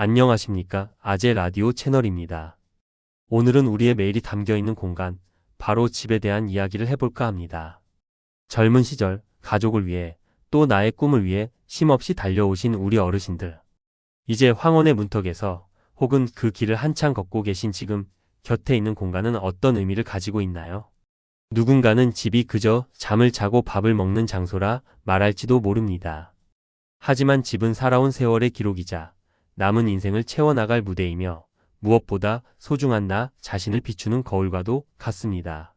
안녕하십니까. 아재 라디오 채널입니다. 오늘은 우리의 매일이 담겨 있는 공간, 바로 집에 대한 이야기를 해볼까 합니다. 젊은 시절, 가족을 위해, 또 나의 꿈을 위해 쉼없이 달려오신 우리 어르신들. 이제 황혼의 문턱에서, 혹은 그 길을 한창 걷고 계신 지금, 곁에 있는 공간은 어떤 의미를 가지고 있나요? 누군가는 집이 그저 잠을 자고 밥을 먹는 장소라 말할지도 모릅니다. 하지만 집은 살아온 세월의 기록이자 남은 인생을 채워나갈 무대이며 무엇보다 소중한 나 자신을 비추는 거울과도 같습니다.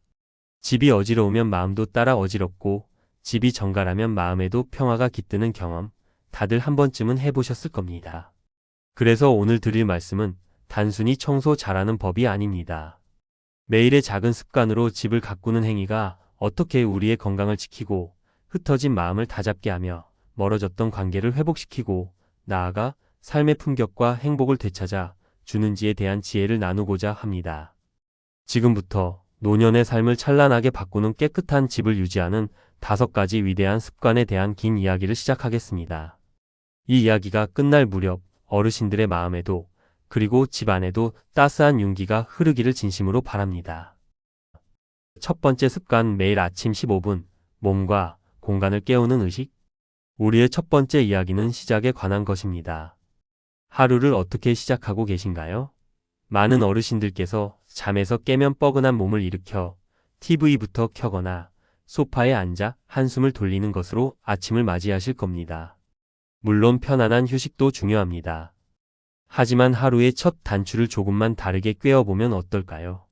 집이 어지러우면 마음도 따라 어지럽고 집이 정갈하면 마음에도 평화가 깃드는 경험 다들 한 번쯤은 해보셨을 겁니다. 그래서 오늘 드릴 말씀은 단순히 청소 잘하는 법이 아닙니다. 매일의 작은 습관으로 집을 가꾸는 행위가 어떻게 우리의 건강을 지키고 흩어진 마음을 다잡게 하며 멀어졌던 관계를 회복시키고 나아가 삶의 품격과 행복을 되찾아 주는지에 대한 지혜를 나누고자 합니다. 지금부터 노년의 삶을 찬란하게 바꾸는 깨끗한 집을 유지하는 다섯 가지 위대한 습관에 대한 긴 이야기를 시작하겠습니다. 이 이야기가 끝날 무렵 어르신들의 마음에도 그리고 집 안에도 따스한 윤기가 흐르기를 진심으로 바랍니다. 첫 번째 습관 매일 아침 15분 몸과 공간을 깨우는 의식 우리의 첫 번째 이야기는 시작에 관한 것입니다. 하루를 어떻게 시작하고 계신가요? 많은 어르신들께서 잠에서 깨면 뻐근한 몸을 일으켜 TV부터 켜거나 소파에 앉아 한숨을 돌리는 것으로 아침을 맞이하실 겁니다. 물론 편안한 휴식도 중요합니다. 하지만 하루의 첫 단추를 조금만 다르게 꿰어보면 어떨까요?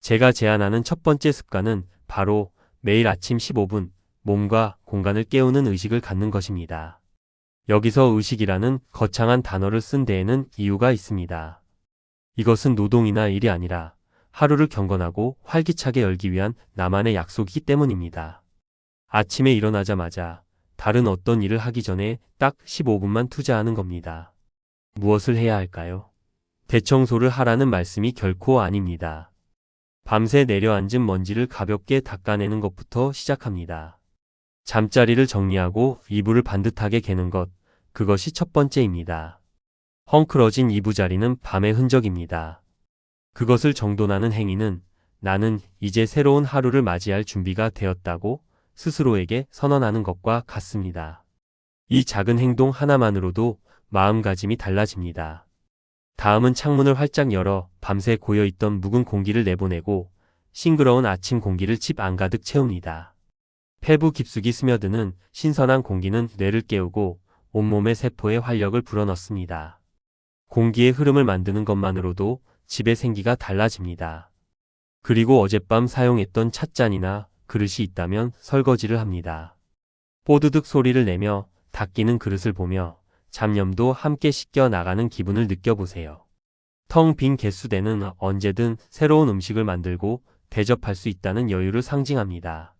제가 제안하는 첫 번째 습관은 바로 매일 아침 15분 몸과 공간을 깨우는 의식을 갖는 것입니다. 여기서 의식이라는 거창한 단어를 쓴 데에는 이유가 있습니다. 이것은 노동이나 일이 아니라 하루를 경건하고 활기차게 열기 위한 나만의 약속이기 때문입니다. 아침에 일어나자마자 다른 어떤 일을 하기 전에 딱 15분만 투자하는 겁니다. 무엇을 해야 할까요? 대청소를 하라는 말씀이 결코 아닙니다. 밤새 내려앉은 먼지를 가볍게 닦아내는 것부터 시작합니다. 잠자리를 정리하고 이불을 반듯하게 개는 것, 그것이 첫 번째입니다. 헝클어진 이부자리는 밤의 흔적입니다. 그것을 정돈하는 행위는 나는 이제 새로운 하루를 맞이할 준비가 되었다고 스스로에게 선언하는 것과 같습니다. 이 작은 행동 하나만으로도 마음가짐이 달라집니다. 다음은 창문을 활짝 열어 밤새 고여있던 묵은 공기를 내보내고 싱그러운 아침 공기를 집 안 가득 채웁니다. 폐부 깊숙이 스며드는 신선한 공기는 뇌를 깨우고 온몸의 세포에 활력을 불어넣습니다. 공기의 흐름을 만드는 것만으로도 집의 생기가 달라집니다. 그리고 어젯밤 사용했던 찻잔이나 그릇이 있다면 설거지를 합니다. 뽀드득 소리를 내며 닦이는 그릇을 보며 잡념도 함께 씻겨 나가는 기분을 느껴보세요. 텅 빈 개수대는 언제든 새로운 음식을 만들고 대접할 수 있다는 여유를 상징합니다.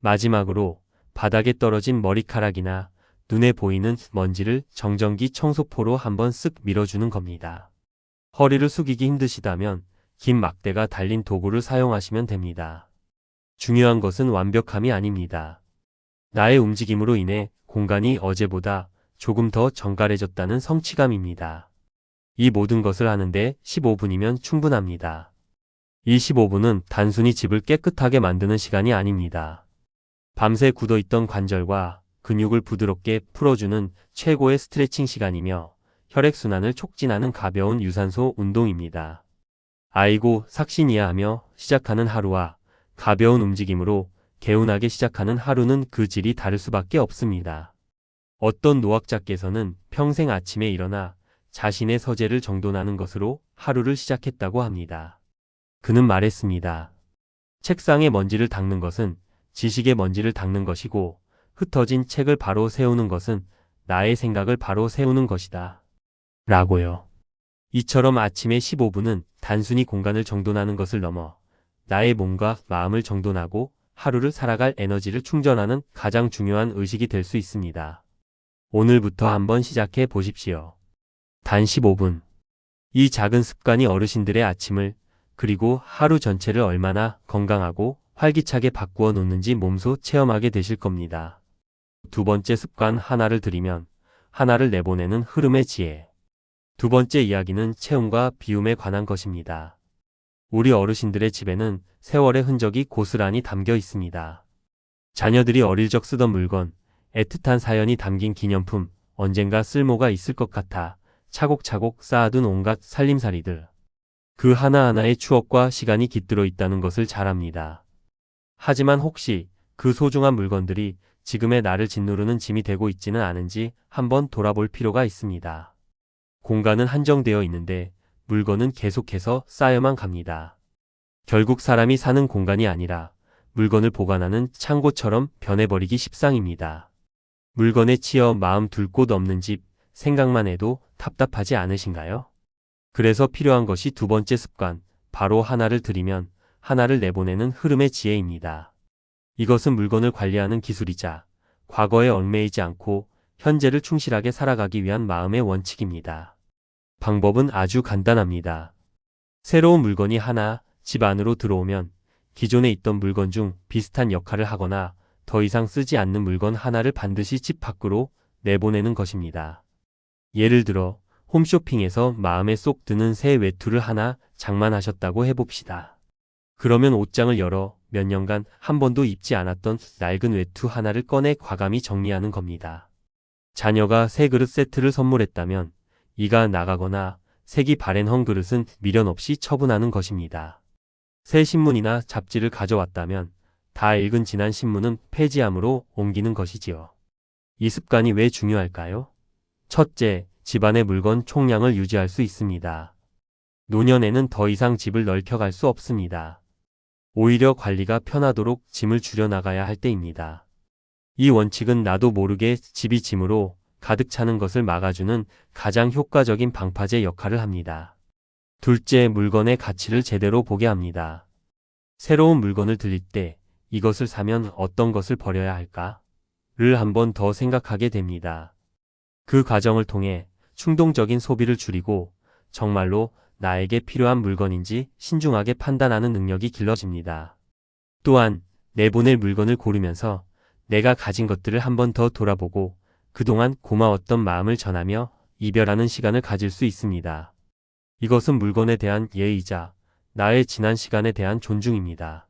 마지막으로 바닥에 떨어진 머리카락이나 눈에 보이는 먼지를 정전기 청소포로 한번 쓱 밀어주는 겁니다. 허리를 숙이기 힘드시다면 긴 막대가 달린 도구를 사용하시면 됩니다. 중요한 것은 완벽함이 아닙니다. 나의 움직임으로 인해 공간이 어제보다 조금 더 정갈해졌다는 성취감입니다. 이 모든 것을 하는데 15분이면 충분합니다. 이 15분은 단순히 집을 깨끗하게 만드는 시간이 아닙니다. 밤새 굳어있던 관절과 근육을 부드럽게 풀어주는 최고의 스트레칭 시간이며 혈액순환을 촉진하는 가벼운 유산소 운동입니다. 아이고 삭신이야 하며 시작하는 하루와 가벼운 움직임으로 개운하게 시작하는 하루는 그 질이 다를 수밖에 없습니다. 어떤 노학자께서는 평생 아침에 일어나 자신의 서재를 정돈하는 것으로 하루를 시작했다고 합니다. 그는 말했습니다. 책상에 먼지를 닦는 것은 지식의 먼지를 닦는 것이고 흩어진 책을 바로 세우는 것은 나의 생각을 바로 세우는 것이다. 라고요. 이처럼 아침의 15분은 단순히 공간을 정돈하는 것을 넘어 나의 몸과 마음을 정돈하고 하루를 살아갈 에너지를 충전하는 가장 중요한 의식이 될 수 있습니다. 오늘부터 한번 시작해 보십시오. 단 15분. 이 작은 습관이 어르신들의 아침을 그리고 하루 전체를 얼마나 건강하고 활기차게 바꾸어 놓는지 몸소 체험하게 되실 겁니다. 두 번째 습관 하나를 드리면 하나를 내보내는 흐름의 지혜. 두 번째 이야기는 체온과 비움에 관한 것입니다. 우리 어르신들의 집에는 세월의 흔적이 고스란히 담겨 있습니다. 자녀들이 어릴 적 쓰던 물건, 애틋한 사연이 담긴 기념품, 언젠가 쓸모가 있을 것 같아 차곡차곡 쌓아둔 온갖 살림살이들. 그 하나하나의 추억과 시간이 깃들어 있다는 것을 잘 압니다. 하지만 혹시 그 소중한 물건들이 지금의 나를 짓누르는 짐이 되고 있지는 않은지 한번 돌아볼 필요가 있습니다. 공간은 한정되어 있는데 물건은 계속해서 쌓여만 갑니다. 결국 사람이 사는 공간이 아니라 물건을 보관하는 창고처럼 변해버리기 십상입니다. 물건에 치여 마음 둘 곳 없는 집, 생각만 해도 답답하지 않으신가요? 그래서 필요한 것이 두 번째 습관, 바로 하나를 들이면 하나를 내보내는 흐름의 지혜입니다. 이것은 물건을 관리하는 기술이자 과거에 얽매이지 않고 현재를 충실하게 살아가기 위한 마음의 원칙입니다. 방법은 아주 간단합니다. 새로운 물건이 하나 집 안으로 들어오면 기존에 있던 물건 중 비슷한 역할을 하거나 더 이상 쓰지 않는 물건 하나를 반드시 집 밖으로 내보내는 것입니다. 예를 들어 홈쇼핑에서 마음에 쏙 드는 새 외투를 하나 장만하셨다고 해봅시다. 그러면 옷장을 열어 몇 년간 한 번도 입지 않았던 낡은 외투 하나를 꺼내 과감히 정리하는 겁니다. 자녀가 새 그릇 세트를 선물했다면 이가 나가거나 색이 바랜 헝 그릇은 미련 없이 처분하는 것입니다. 새 신문이나 잡지를 가져왔다면 다 읽은 지난 신문은 폐지함으로 옮기는 것이지요. 이 습관이 왜 중요할까요? 첫째, 집안의 물건 총량을 유지할 수 있습니다. 노년에는 더 이상 집을 넓혀갈 수 없습니다. 오히려 관리가 편하도록 짐을 줄여나가야 할 때입니다. 이 원칙은 나도 모르게 집이 짐으로 가득 차는 것을 막아주는 가장 효과적인 방파제 역할을 합니다. 둘째, 물건의 가치를 제대로 보게 합니다. 새로운 물건을 들릴 때 이것을 사면 어떤 것을 버려야 할까? 를 한번 더 생각하게 됩니다. 그 과정을 통해 충동적인 소비를 줄이고 정말로 나에게 필요한 물건인지 신중하게 판단하는 능력이 길러집니다. 또한 내보낼 물건을 고르면서 내가 가진 것들을 한 번 더 돌아보고 그동안 고마웠던 마음을 전하며 이별하는 시간을 가질 수 있습니다. 이것은 물건에 대한 예의이자 나의 지난 시간에 대한 존중입니다.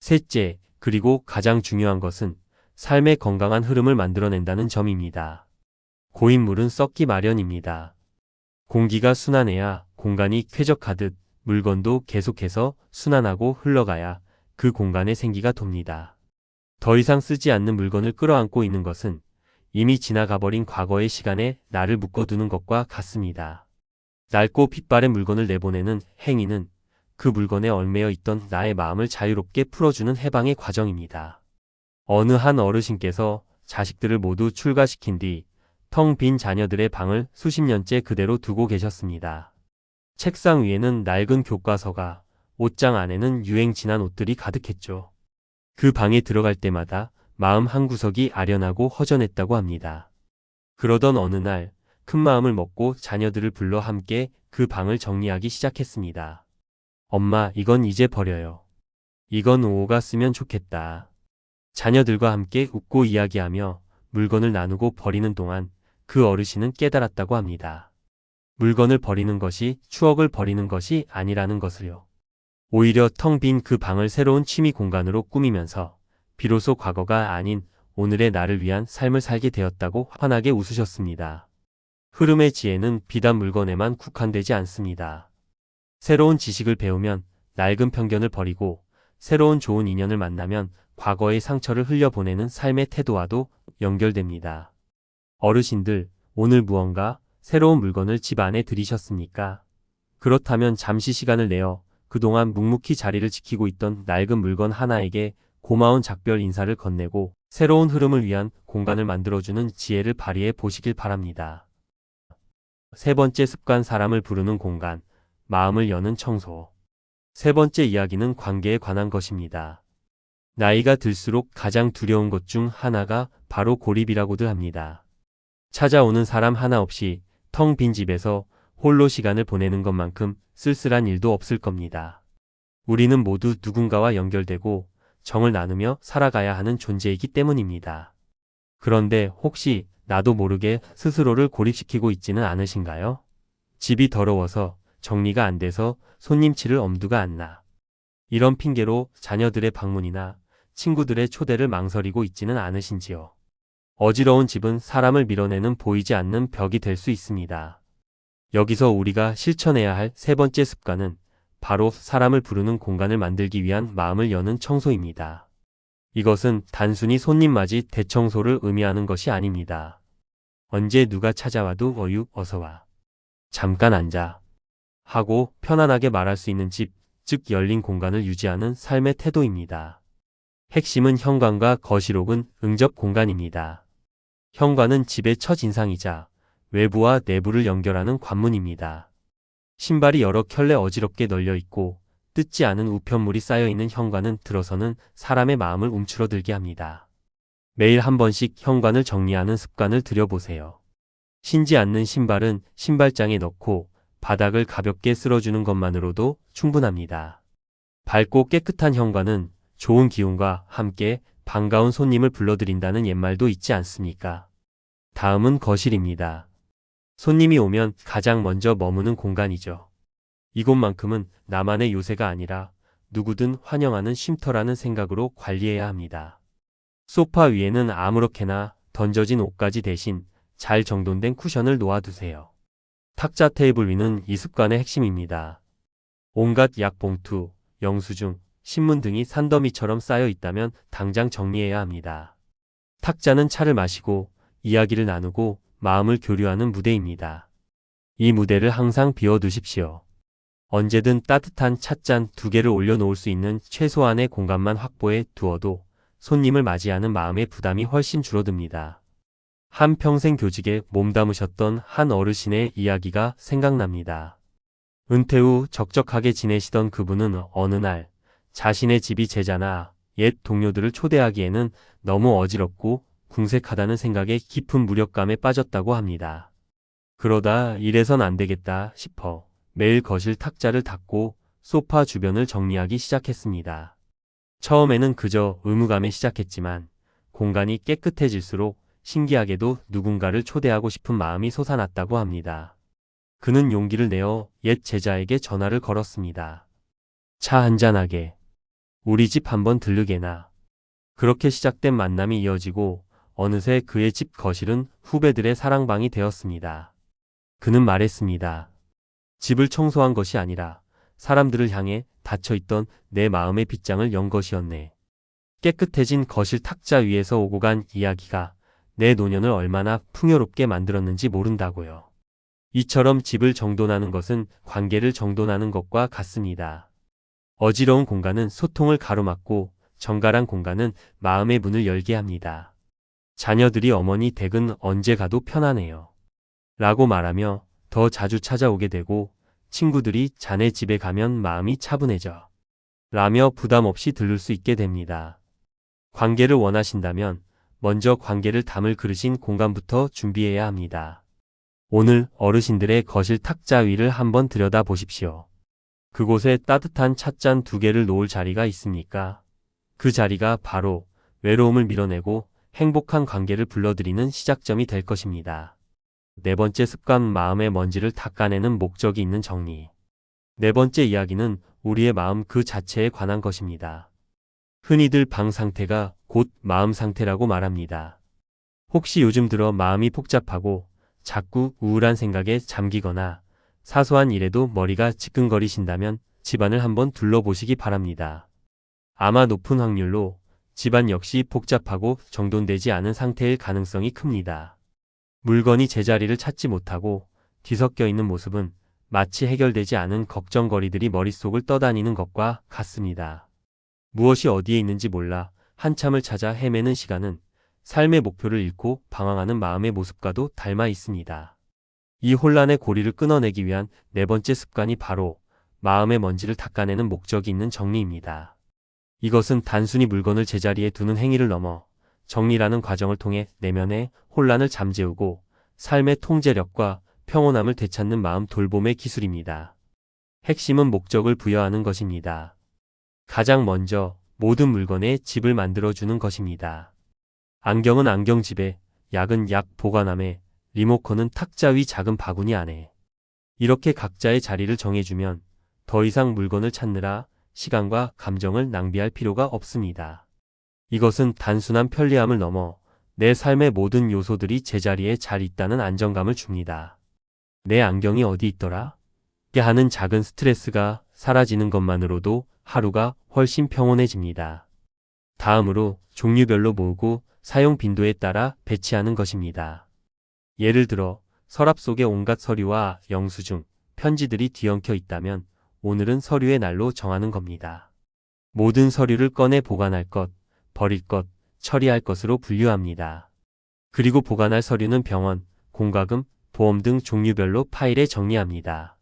셋째, 그리고 가장 중요한 것은 삶의 건강한 흐름을 만들어낸다는 점입니다. 고인물은 썩기 마련입니다. 공기가 순환해야 공간이 쾌적하듯 물건도 계속해서 순환하고 흘러가야 그 공간에 생기가 돕니다. 더 이상 쓰지 않는 물건을 끌어안고 있는 것은 이미 지나가버린 과거의 시간에 나를 묶어두는 것과 같습니다. 낡고 빛바랜 물건을 내보내는 행위는 그 물건에 얽매여 있던 나의 마음을 자유롭게 풀어주는 해방의 과정입니다. 어느 한 어르신께서 자식들을 모두 출가시킨 뒤 텅 빈 자녀들의 방을 수십 년째 그대로 두고 계셨습니다. 책상 위에는 낡은 교과서가, 옷장 안에는 유행 지난 옷들이 가득했죠. 그 방에 들어갈 때마다 마음 한구석이 아련하고 허전했다고 합니다. 그러던 어느 날 큰 마음을 먹고 자녀들을 불러 함께 그 방을 정리하기 시작했습니다. 엄마, 이건 이제 버려요. 이건 오오가 쓰면 좋겠다. 자녀들과 함께 웃고 이야기하며 물건을 나누고 버리는 동안 그 어르신은 깨달았다고 합니다. 물건을 버리는 것이 추억을 버리는 것이 아니라는 것을요. 오히려 텅 빈 그 방을 새로운 취미 공간으로 꾸미면서 비로소 과거가 아닌 오늘의 나를 위한 삶을 살게 되었다고 환하게 웃으셨습니다. 흐름의 지혜는 비단 물건에만 국한되지 않습니다. 새로운 지식을 배우면 낡은 편견을 버리고 새로운 좋은 인연을 만나면 과거의 상처를 흘려보내는 삶의 태도와도 연결됩니다. 어르신들, 오늘 무언가 새로운 물건을 집 안에 들이셨습니까? 그렇다면 잠시 시간을 내어 그동안 묵묵히 자리를 지키고 있던 낡은 물건 하나에게 고마운 작별 인사를 건네고 새로운 흐름을 위한 공간을 만들어주는 지혜를 발휘해 보시길 바랍니다. 세 번째 습관 사람을 부르는 공간, 마음을 여는 청소. 세 번째 이야기는 관계에 관한 것입니다. 나이가 들수록 가장 두려운 것 중 하나가 바로 고립이라고들 합니다. 찾아오는 사람 하나 없이 텅 빈 집에서 홀로 시간을 보내는 것만큼 쓸쓸한 일도 없을 겁니다. 우리는 모두 누군가와 연결되고 정을 나누며 살아가야 하는 존재이기 때문입니다. 그런데 혹시 나도 모르게 스스로를 고립시키고 있지는 않으신가요? 집이 더러워서 정리가 안 돼서 손님 치를 엄두가 안 나. 이런 핑계로 자녀들의 방문이나 친구들의 초대를 망설이고 있지는 않으신지요. 어지러운 집은 사람을 밀어내는 보이지 않는 벽이 될 수 있습니다. 여기서 우리가 실천해야 할 세 번째 습관은 바로 사람을 부르는 공간을 만들기 위한 마음을 여는 청소입니다. 이것은 단순히 손님 맞이 대청소를 의미하는 것이 아닙니다. 언제 누가 찾아와도 어유 어서와. 잠깐 앉아. 하고 편안하게 말할 수 있는 집, 즉 열린 공간을 유지하는 삶의 태도입니다. 핵심은 현관과 거실 혹은 응접 공간입니다. 현관은 집의 첫 인상이자 외부와 내부를 연결하는 관문입니다. 신발이 여러 켤레 어지럽게 널려 있고 뜯지 않은 우편물이 쌓여 있는 현관은 들어서는 사람의 마음을 움츠러들게 합니다. 매일 한 번씩 현관을 정리하는 습관을 들여보세요. 신지 않는 신발은 신발장에 넣고 바닥을 가볍게 쓸어주는 것만으로도 충분합니다. 밝고 깨끗한 현관은 좋은 기운과 함께 반가운 손님을 불러들인다는 옛말도 있지 않습니까? 다음은 거실입니다. 손님이 오면 가장 먼저 머무는 공간이죠. 이곳만큼은 나만의 요새가 아니라 누구든 환영하는 쉼터라는 생각으로 관리해야 합니다. 소파 위에는 아무렇게나 던져진 옷가지 대신 잘 정돈된 쿠션을 놓아두세요. 탁자 테이블 위는 이 습관의 핵심입니다. 온갖 약봉투, 영수증, 신문 등이 산더미처럼 쌓여 있다면 당장 정리해야 합니다. 탁자는 차를 마시고 이야기를 나누고 마음을 교류하는 무대입니다. 이 무대를 항상 비워두십시오. 언제든 따뜻한 찻잔 두 개를 올려놓을 수 있는 최소한의 공간만 확보해 두어도 손님을 맞이하는 마음의 부담이 훨씬 줄어듭니다. 한 평생 교직에 몸담으셨던 한 어르신의 이야기가 생각납니다. 은퇴 후 적적하게 지내시던 그분은 어느 날 자신의 집이 제자나 옛 동료들을 초대하기에는 너무 어지럽고 궁색하다는 생각에 깊은 무력감에 빠졌다고 합니다. 그러다 이래선 안 되겠다 싶어 매일 거실 탁자를 닦고 소파 주변을 정리하기 시작했습니다. 처음에는 그저 의무감에 시작했지만 공간이 깨끗해질수록 신기하게도 누군가를 초대하고 싶은 마음이 솟아났다고 합니다. 그는 용기를 내어 옛 제자에게 전화를 걸었습니다. 차 한잔하게. 우리 집 한번 들르게나. 그렇게 시작된 만남이 이어지고 어느새 그의 집 거실은 후배들의 사랑방이 되었습니다. 그는 말했습니다. 집을 청소한 것이 아니라 사람들을 향해 닫혀있던 내 마음의 빗장을 연 것이었네. 깨끗해진 거실 탁자 위에서 오고 간 이야기가 내 노년을 얼마나 풍요롭게 만들었는지 모른다고요. 이처럼 집을 정돈하는 것은 관계를 정돈하는 것과 같습니다. 어지러운 공간은 소통을 가로막고 정갈한 공간은 마음의 문을 열게 합니다. 자녀들이 어머니 댁은 언제 가도 편하네요. 라고 말하며 더 자주 찾아오게 되고 친구들이 자네 집에 가면 마음이 차분해져. 라며 부담 없이 들를 수 있게 됩니다. 관계를 원하신다면 먼저 관계를 담을 그릇인 공간부터 준비해야 합니다. 오늘 어르신들의 거실 탁자 위를 한번 들여다 보십시오. 그곳에 따뜻한 찻잔 두 개를 놓을 자리가 있습니까? 그 자리가 바로 외로움을 밀어내고 행복한 관계를 불러들이는 시작점이 될 것입니다. 네 번째 습관 마음의 먼지를 닦아내는 목적이 있는 정리. 네 번째 이야기는 우리의 마음 그 자체에 관한 것입니다. 흔히들 방 상태가 곧 마음 상태라고 말합니다. 혹시 요즘 들어 마음이 복잡하고 자꾸 우울한 생각에 잠기거나 사소한 일에도 머리가 지끈거리신다면 집안을 한번 둘러보시기 바랍니다. 아마 높은 확률로 집안 역시 복잡하고 정돈되지 않은 상태일 가능성이 큽니다. 물건이 제자리를 찾지 못하고 뒤섞여 있는 모습은 마치 해결되지 않은 걱정거리들이 머릿속을 떠다니는 것과 같습니다. 무엇이 어디에 있는지 몰라 한참을 찾아 헤매는 시간은 삶의 목표를 잃고 방황하는 마음의 모습과도 닮아 있습니다. 이 혼란의 고리를 끊어내기 위한 네 번째 습관이 바로 마음의 먼지를 닦아내는 목적이 있는 정리입니다. 이것은 단순히 물건을 제자리에 두는 행위를 넘어 정리라는 과정을 통해 내면의 혼란을 잠재우고 삶의 통제력과 평온함을 되찾는 마음 돌봄의 기술입니다. 핵심은 목적을 부여하는 것입니다. 가장 먼저 모든 물건에 집을 만들어주는 것입니다. 안경은 안경집에, 약은 약 보관함에, 리모컨은 탁자 위 작은 바구니 안에. 이렇게 각자의 자리를 정해주면 더 이상 물건을 찾느라 시간과 감정을 낭비할 필요가 없습니다. 이것은 단순한 편리함을 넘어 내 삶의 모든 요소들이 제자리에 잘 있다는 안정감을 줍니다. 내 안경이 어디 있더라? 게 하는 작은 스트레스가 사라지는 것만으로도 하루가 훨씬 평온해집니다. 다음으로 종류별로 모으고 사용 빈도에 따라 배치하는 것입니다. 예를 들어 서랍 속에 온갖 서류와 영수증, 편지들이 뒤엉켜 있다면 오늘은 서류의 날로 정하는 겁니다. 모든 서류를 꺼내 보관할 것, 버릴 것, 처리할 것으로 분류합니다. 그리고 보관할 서류는 병원, 공과금, 보험 등 종류별로 파일에 정리합니다.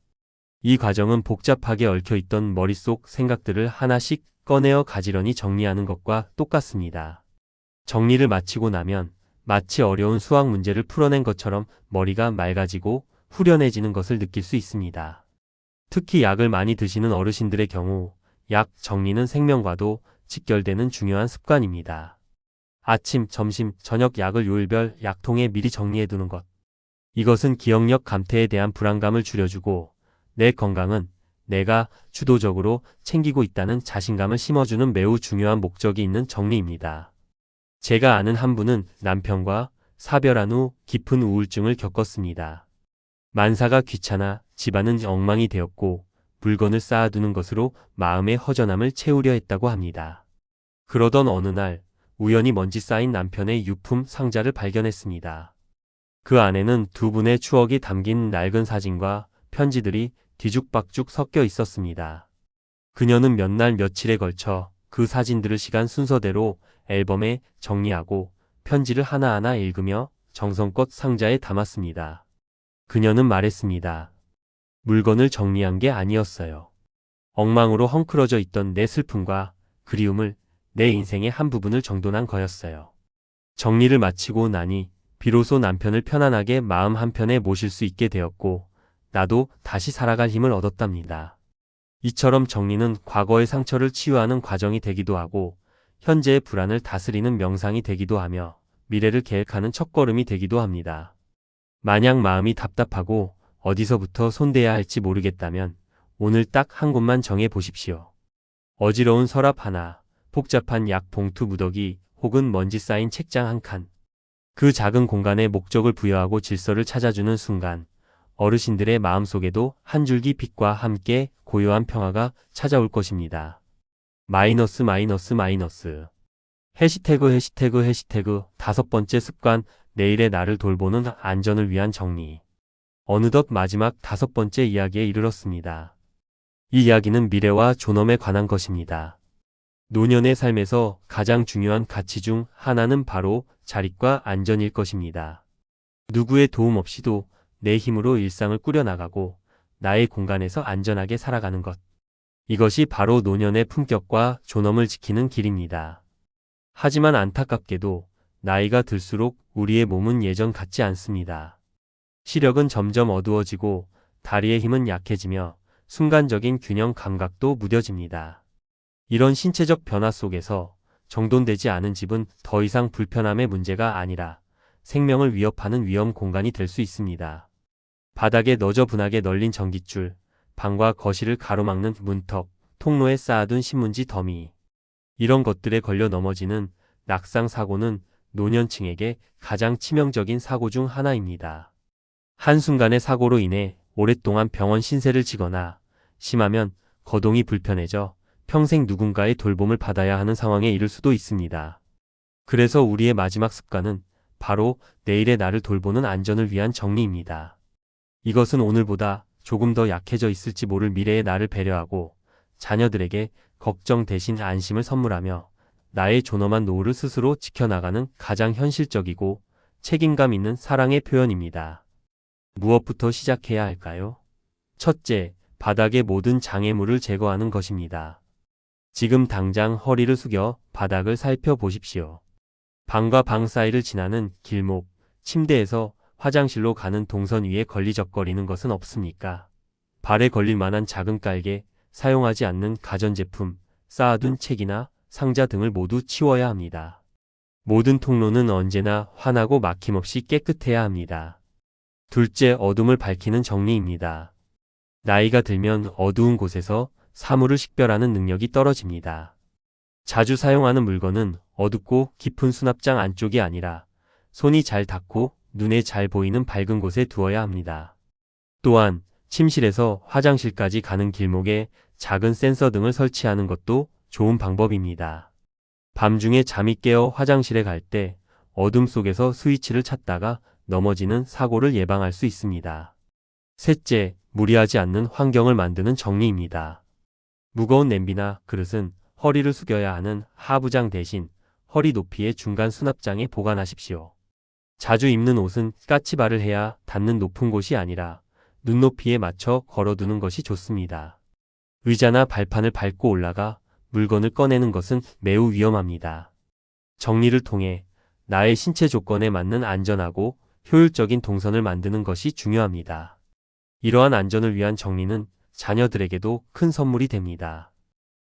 이 과정은 복잡하게 얽혀있던 머릿속 생각들을 하나씩 꺼내어 가지런히 정리하는 것과 똑같습니다. 정리를 마치고 나면 마치 어려운 수학 문제를 풀어낸 것처럼 머리가 맑아지고 후련해지는 것을 느낄 수 있습니다. 특히 약을 많이 드시는 어르신들의 경우 약 정리는 생명과도 직결되는 중요한 습관입니다. 아침, 점심, 저녁 약을 요일별 약통에 미리 정리해 두는 것. 이것은 기억력 감퇴에 대한 불안감을 줄여주고 내 건강은 내가 주도적으로 챙기고 있다는 자신감을 심어주는 매우 중요한 목적이 있는 정리입니다. 제가 아는 한 분은 남편과 사별한 후 깊은 우울증을 겪었습니다. 만사가 귀찮아 집안은 엉망이 되었고 물건을 쌓아두는 것으로 마음의 허전함을 채우려 했다고 합니다. 그러던 어느 날 우연히 먼지 쌓인 남편의 유품 상자를 발견했습니다. 그 안에는 두 분의 추억이 담긴 낡은 사진과 편지들이 뒤죽박죽 섞여 있었습니다. 그녀는 몇 날 며칠에 걸쳐 그 사진들을 시간 순서대로 앨범에 정리하고 편지를 하나하나 읽으며 정성껏 상자에 담았습니다. 그녀는 말했습니다. 물건을 정리한 게 아니었어요. 엉망으로 헝클어져 있던 내 슬픔과 그리움을 내 인생의 한 부분을 정돈한 거였어요. 정리를 마치고 나니 비로소 남편을 편안하게 마음 한편에 모실 수 있게 되었고 나도 다시 살아갈 힘을 얻었답니다. 이처럼 정리는 과거의 상처를 치유하는 과정이 되기도 하고 현재의 불안을 다스리는 명상이 되기도 하며 미래를 계획하는 첫걸음이 되기도 합니다. 만약 마음이 답답하고 어디서부터 손대야 할지 모르겠다면 오늘 딱 한 곳만 정해 보십시오. 어지러운 서랍 하나, 복잡한 약 봉투 무더기 혹은 먼지 쌓인 책장 한 칸. 그 작은 공간에 목적을 부여하고 질서를 찾아주는 순간 어르신들의 마음속에도 한 줄기 빛과 함께 고요한 평화가 찾아올 것입니다. 마이너스 마이너스 마이너스 해시태그 해시태그 해시태그 다섯 번째 습관 내일의 나를 돌보는 안전을 위한 정리 어느덧 마지막 다섯 번째 이야기에 이르렀습니다. 이 이야기는 미래와 존엄에 관한 것입니다. 노년의 삶에서 가장 중요한 가치 중 하나는 바로 자립과 안전일 것입니다. 누구의 도움 없이도 내 힘으로 일상을 꾸려나가고 나의 공간에서 안전하게 살아가는 것. 이것이 바로 노년의 품격과 존엄을 지키는 길입니다. 하지만 안타깝게도 나이가 들수록 우리의 몸은 예전 같지 않습니다. 시력은 점점 어두워지고 다리의 힘은 약해지며 순간적인 균형 감각도 무뎌집니다. 이런 신체적 변화 속에서 정돈되지 않은 집은 더 이상 불편함의 문제가 아니라 생명을 위협하는 위험 공간이 될 수 있습니다. 바닥에 너저분하게 널린 전깃줄, 방과 거실을 가로막는 문턱, 통로에 쌓아둔 신문지 더미. 이런 것들에 걸려 넘어지는 낙상 사고는 노년층에게 가장 치명적인 사고 중 하나입니다. 한순간의 사고로 인해 오랫동안 병원 신세를 지거나 심하면 거동이 불편해져 평생 누군가의 돌봄을 받아야 하는 상황에 이를 수도 있습니다. 그래서 우리의 마지막 습관은 바로 내일의 나를 돌보는 안전을 위한 정리입니다. 이것은 오늘보다 조금 더 약해져 있을지 모를 미래의 나를 배려하고 자녀들에게 걱정 대신 안심을 선물하며 나의 존엄한 노후를 스스로 지켜나가는 가장 현실적이고 책임감 있는 사랑의 표현입니다. 무엇부터 시작해야 할까요? 첫째, 바닥의 모든 장애물을 제거하는 것입니다. 지금 당장 허리를 숙여 바닥을 살펴보십시오. 방과 방 사이를 지나는 길목, 침대에서 화장실로 가는 동선 위에 걸리적거리는 것은 없습니까? 발에 걸릴 만한 작은 깔개, 사용하지 않는 가전제품, 쌓아둔 책이나 상자 등을 모두 치워야 합니다. 모든 통로는 언제나 환하고 막힘없이 깨끗해야 합니다. 둘째, 어둠을 밝히는 정리입니다. 나이가 들면 어두운 곳에서 사물을 식별하는 능력이 떨어집니다. 자주 사용하는 물건은 어둡고 깊은 수납장 안쪽이 아니라 손이 잘 닿고 눈에 잘 보이는 밝은 곳에 두어야 합니다. 또한 침실에서 화장실까지 가는 길목에 작은 센서 등을 설치하는 것도 좋은 방법입니다. 밤중에 잠이 깨어 화장실에 갈 때 어둠 속에서 스위치를 찾다가 넘어지는 사고를 예방할 수 있습니다. 셋째, 무리하지 않는 환경을 만드는 정리입니다. 무거운 냄비나 그릇은 허리를 숙여야 하는 하부장 대신 허리 높이의 중간 수납장에 보관하십시오. 자주 입는 옷은 까치발을 해야 닿는 높은 곳이 아니라 눈높이에 맞춰 걸어두는 것이 좋습니다. 의자나 발판을 밟고 올라가 물건을 꺼내는 것은 매우 위험합니다. 정리를 통해 나의 신체 조건에 맞는 안전하고 효율적인 동선을 만드는 것이 중요합니다. 이러한 안전을 위한 정리는 자녀들에게도 큰 선물이 됩니다.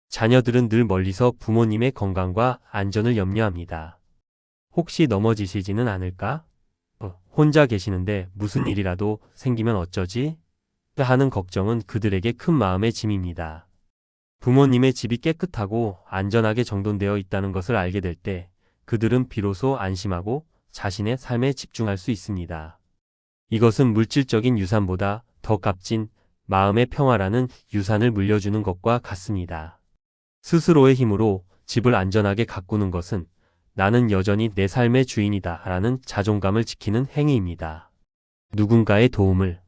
자녀들은 늘 멀리서 부모님의 건강과 안전을 염려합니다. 혹시 넘어지시지는 않을까? 어, 혼자 계시는데 무슨 일이라도 생기면 어쩌지? 하는 걱정은 그들에게 큰 마음의 짐입니다. 부모님의 집이 깨끗하고 안전하게 정돈되어 있다는 것을 알게 될 때 그들은 비로소 안심하고 자신의 삶에 집중할 수 있습니다. 이것은 물질적인 유산보다 더 값진 마음의 평화라는 유산을 물려주는 것과 같습니다. 스스로의 힘으로 집을 안전하게 가꾸는 것은 나는 여전히 내 삶의 주인이다 라는 자존감을 지키는 행위입니다. 누군가의 도움을